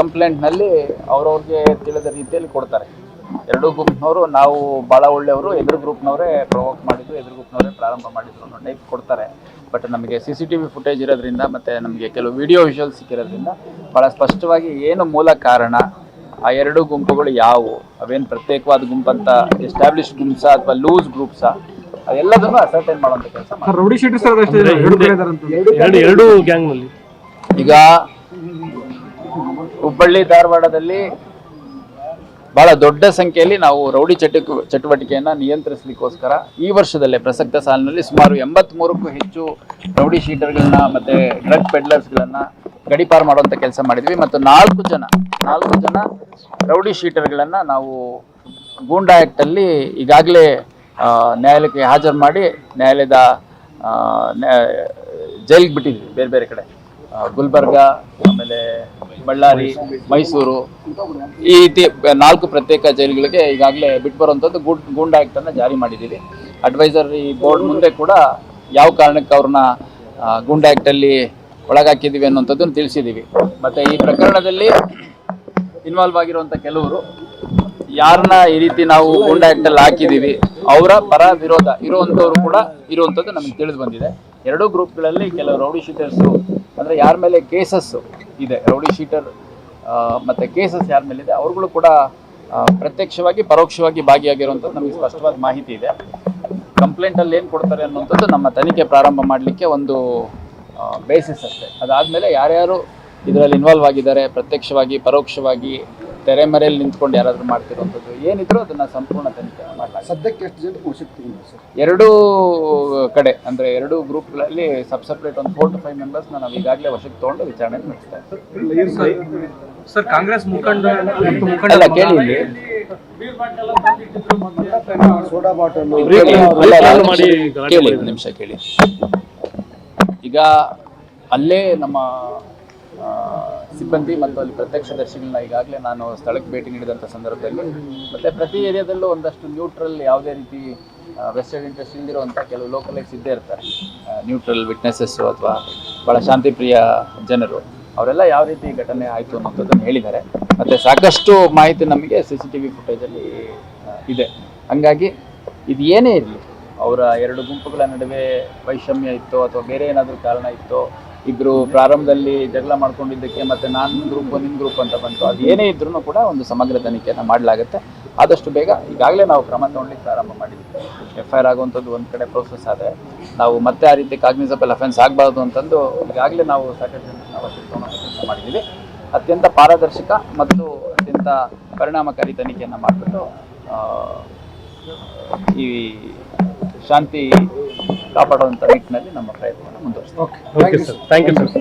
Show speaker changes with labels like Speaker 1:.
Speaker 1: ಕಂಪ್ಲೇಂಟ್ನಲ್ಲಿ ಅವ್ರವ್ರಿಗೆ ತಿಳಿದ ರೀತಿಯಲ್ಲಿ ಕೊಡ್ತಾರೆ. ಎರಡೂ ಗ್ರೂಪ್ನವರು ನಾವು ಭಾಳ ಒಳ್ಳೆಯವರು ಎದುರು ಗ್ರೂಪ್ನವರೇ ಪ್ರೊವೋಕ್ ಮಾಡಿದ್ದು ಎದುರು ಗ್ರೂಪ್ನವರೇ ಪ್ರಾರಂಭ ಮಾಡಿದ್ರು ಅನ್ನೋ ಟೈಪ್ ಕೊಡ್ತಾರೆ. ಬಟ್ ನಮಗೆ C C T V footage ಇರೋದ್ರಿಂದ ಮತ್ತು ನಮಗೆ ಕೆಲವು ವಿಡಿಯೋ ವಿಜುವಲ್ ಸಿಕ್ಕಿರೋದ್ರಿಂದ ಭಾಳ ಸ್ಪಷ್ಟವಾಗಿ ಏನು ಮೂಲ ಕಾರಣ ಆ ಎರಡು ಗುಂಪುಗಳು ಯಾವುವು? ಅವೇನು ಪ್ರತ್ಯೇಕವಾದ ಗುಂಪಂತ ಎಸ್ಟಾಬ್ಲಿಷ್ ಗುಂಪ್ಸಾ ಅಥವಾ ಲೂಸ್ ಗ್ರೂಪ್ಸಾ ಅದೆಲ್ಲದನ್ನು ಅಸರ್ಟೈನ್ ಮಾಡುವಂಥ ಕೆಲಸ
Speaker 2: ಸರ್
Speaker 1: ಹುಬ್ಬಳ್ಳಿ ಧಾರವಾಡದಲ್ಲಿ ಬಹಳ ದೊಡ್ಡ ಸಂಖ್ಯೆಯಲ್ಲಿ ನಾವು ರೌಡಿ ಚಟು ಚಟುವಟಿಕೆಯನ್ನು ನಿಯಂತ್ರಿಸಲಿಕ್ಕೋಸ್ಕರ ಈ ವರ್ಷದಲ್ಲೇ ಪ್ರಸಕ್ತ ಸಾಲಿನಲ್ಲಿ ಸುಮಾರು ಎಂಬತ್ಮೂರಕ್ಕೂ ಹೆಚ್ಚು ರೌಡಿ ಶೀಟರ್ಗಳನ್ನ ಮತ್ತು ಡ್ರಗ್ ಪೆಡ್ಲರ್ಸ್ಗಳನ್ನು ಗಡಿಪಾರು ಮಾಡುವಂಥ ಕೆಲಸ ಮಾಡಿದ್ವಿ. ಮತ್ತು ನಾಲ್ಕು ಜನ ನಾಲ್ಕು ಜನ ರೌಡಿ ಶೀಟರ್ಗಳನ್ನು ನಾವು ಗೂಂಡಾ ಆ್ಯಕ್ಟಲ್ಲಿ ಈಗಾಗಲೇ ನ್ಯಾಯಾಲಯಕ್ಕೆ ಹಾಜರು ಮಾಡಿ ನ್ಯಾಯಾಲಯದ ನ್ಯಾ- ಜೈಲಿಗೆ ಬಿಟ್ಟಿದ್ವಿ ಬೇರೆ ಬೇರೆ ಕಡೆ. ಗುಲ್ಬರ್ಗ, ಆಮೇಲೆ ಬಳ್ಳಾರಿ, ಮೈಸೂರು, ಈ ರೀತಿ ನಾಲ್ಕು ಪ್ರತ್ಯೇಕ ಜೈಲುಗಳಿಗೆ ಈಗಾಗಲೇ ಬಿಟ್ಟು ಬರುವಂಥದ್ದು ಗೂಡ್ ಗೂಂಡಾ ಆ್ಯಕ್ಟನ್ನು ಜಾರಿ ಮಾಡಿದ್ದೀವಿ. ಅಡ್ವೈಸರಿ ಬೋರ್ಡ್ ಮುಂದೆ ಕೂಡ ಯಾವ ಕಾರಣಕ್ಕೆ ಅವ್ರನ್ನ ಗೂಂಡ್ ಗೂಂಡಾ ಆ್ಯಕ್ಟಲ್ಲಿ ಒಳಗಾಕಿದ್ದೀವಿ ಅನ್ನೋಂಥದ್ದನ್ನು ತಿಳಿಸಿದ್ದೀವಿ. ಮತ್ತು ಈ ಪ್ರಕರಣದಲ್ಲಿ ಇನ್ವಾಲ್ವ್ ಆಗಿರುವಂಥ ಕೆಲವರು ಯಾರನ್ನ ಈ ರೀತಿ ನಾವು ಗೂಂಡಾ ಆ್ಯಕ್ಟಲ್ಲಿ ಹಾಕಿದ್ದೀವಿ, ಅವರ ಪರ ವಿರೋಧ ಇರುವಂಥವ್ರು ಕೂಡ ಇರುವಂಥದ್ದು ನಮಗೆ ತಿಳಿದು ಬಂದಿದೆ. ಎರಡೂ ಗ್ರೂಪ್ಗಳಲ್ಲಿ ಕೆಲವು ರೌಡಿ ಶೀಟರ್ಸು ಅಂದರೆ ಯಾರ ಮೇಲೆ ಕೇಸಸ್ಸು ಇದೆ, ರೌಡಿ ಶೀಟರ್ ಮತ್ತು ಕೇಸಸ್ ಯಾರ ಮೇಲಿದೆ ಅವ್ರುಗಳು ಕೂಡ ಪ್ರತ್ಯಕ್ಷವಾಗಿ, ಪರೋಕ್ಷವಾಗಿ ಭಾಗಿಯಾಗಿರುವಂಥದ್ದು ನಮಗೆ ಸ್ಪಷ್ಟವಾದ ಮಾಹಿತಿ ಇದೆ. ಕಂಪ್ಲೇಂಟಲ್ಲಿ ಏನು ಕೊಡ್ತಾರೆ ಅನ್ನುವಂಥದ್ದು ನಮ್ಮ ತನಿಖೆ ಪ್ರಾರಂಭ ಮಾಡಲಿಕ್ಕೆ ಒಂದು ಬೇಸಿಸ್ ಅಷ್ಟೇ. ಅದಾದಮೇಲೆ ಯಾರ್ಯಾರು ಇದರಲ್ಲಿ ಇನ್ವಾಲ್ವ್ ಆಗಿದ್ದಾರೆ, ಪ್ರತ್ಯಕ್ಷವಾಗಿ, ಪರೋಕ್ಷವಾಗಿ ತೆರೆಮರೆಯಲ್ಲಿ ನಿಂತ್ಕೊಂಡು ಯಾರಾದರೂ ಮಾಡ್ತಿರುವಂಥದ್ದು ಏನಿದ್ರು ಅದನ್ನು ಸಂಪೂರ್ಣ ತನಿಖೆ ಮಾಡಲಾಗಿದೆ
Speaker 2: ಸದ್ಯಕ್ಕೆ ಎಷ್ಟು ಜನ ಸರ್?
Speaker 1: ಎರಡೂ ಕಡೆ ಅಂದರೆ ಎರಡೂ ಗ್ರೂಪ್ಗಳಲ್ಲಿ ಸಬ್ ಸಪ್ರೇಟ್ ಒಂದು ಫೋರ್ ಟು ಫೈವ್ ಮೆಂಬರ್ಸ್ನ ನಾವು ಈಗಾಗಲೇ ವಶಕ್ಕೆ ತೊಗೊಂಡು ವಿಚಾರಣೆ ನಡೆಸ್ತಾ ಇದ್ದೀವಿ.
Speaker 2: ಸರ್ ಕಾಂಗ್ರೆಸ್ ಮುಖಂಡ
Speaker 1: ಅಲ್ಲ ಕೇಳಿ
Speaker 2: ಸೋಡಾ ಬಾಟಲ್
Speaker 1: ಕೇಳಿ. ನಿಮಿಷ ಕೇಳಿ. ಈಗ ಅಲ್ಲೇ ನಮ್ಮ ಆ, ಸಿಬ್ಬಂದಿ ಮತ್ತು ಅಲ್ಲಿ ಪ್ರತ್ಯಕ್ಷದರ್ಶಿಗಳನ್ನ ಈಗಾಗಲೇ ನಾನು ಸ್ಥಳಕ್ಕೆ ಭೇಟಿ ನೀಡಿದಂಥ ಸಂದರ್ಭದಲ್ಲಿ. ಮತ್ತು ಪ್ರತಿ ಏರಿಯಾದಲ್ಲೂ ಒಂದಷ್ಟು ನ್ಯೂಟ್ರಲ್ ಯಾವುದೇ ರೀತಿ ವೆಸ್ಟೆಡ್ ಇಂಟ್ರೆಸ್ಟ್ ಇಲ್ದಿರುವಂಥ ಕೆಲವು ಲೋಕಲೈಸ್ ಇದ್ದೇ ಇರ್ತಾರೆ. ನ್ಯೂಟ್ರಲ್ ವಿಟ್ನೆಸಸ್ಸು ಅಥವಾ ಭಾಳ ಶಾಂತಿಪ್ರಿಯ ಜನರು, ಅವರೆಲ್ಲ ಯಾವ ರೀತಿ ಘಟನೆ ಆಯಿತು ಅನ್ನೋಂಥದ್ದನ್ನು ಹೇಳಿದ್ದಾರೆ. ಮತ್ತು ಸಾಕಷ್ಟು ಮಾಹಿತಿ ನಮಗೆ ಸಿ ಸಿ ಟಿ ವಿ ಫುಟೇಜಲ್ಲಿ ಇದೆ. ಹಂಗಾಗಿ ಇದು ಏನೇ ಇರಲಿ, ಅವರ ಎರಡು ಗುಂಪುಗಳ ನಡುವೆ ವೈಷಮ್ಯ ಇತ್ತೋ ಅಥವಾ ಬೇರೆ ಏನಾದರೂ ಕಾರಣ ಇತ್ತೋ ಇಬ್ಬರು ಪ್ರಾರಂಭದಲ್ಲಿ ಜಗಳ ಮಾಡ್ಕೊಂಡಿದ್ದಕ್ಕೆ ಮತ್ತೆ ನಾನು ಗ್ರೂಪ್ ನಿಮ್ಮ ಗ್ರೂಪ್ ಅಂತ ಬಂತು. ಅದು ಏನೇ ಇದ್ರೂ ಕೂಡ ಒಂದು ಸಮಗ್ರ ತನಿಖೆಯನ್ನು ಮಾಡಲಾಗುತ್ತೆ. ಆದಷ್ಟು ಬೇಗ ಈಗಾಗಲೇ ನಾವು ಕ್ರಮ ತಗೊಳ್ಳಿಕ್ಕೆ ಪ್ರಾರಂಭ ಮಾಡಿದ್ವಿ ಎಫ್ ಐ ಆರ್ ಆಗುವಂಥದ್ದು ಒಂದು ಕಡೆ ಪ್ರೋಸೆಸ್ ಆದರೆ ನಾವು ಮತ್ತೆ ಆ ರೀತಿ ಕಾಗ್ನಿಸಬಲ್ ಅಫೆನ್ಸ್ ಆಗಬಾರ್ದು ಅಂತಂದು ಈಗಾಗಲೇ ನಾವು ಸಾಕಷ್ಟು ಜನ ಕೆಲಸ ಮಾಡಿದ್ದೀವಿ. ಅತ್ಯಂತ ಪಾರದರ್ಶಕ ಮತ್ತು ಅತ್ಯಂತ ಪರಿಣಾಮಕಾರಿ ತನಿಖೆಯನ್ನು ಮಾಡಿಬಿಟ್ಟು ಈ ಶಾಂತಿ ಕಾಪಾಡುವಂಥ ನಿಟ್ಟಿನಲ್ಲಿ ನಮ್ಮ ಪ್ರಯತ್ನವನ್ನು ಮುಂದುವರಿಸ್ತೀವಿ.
Speaker 3: Okay thank you sir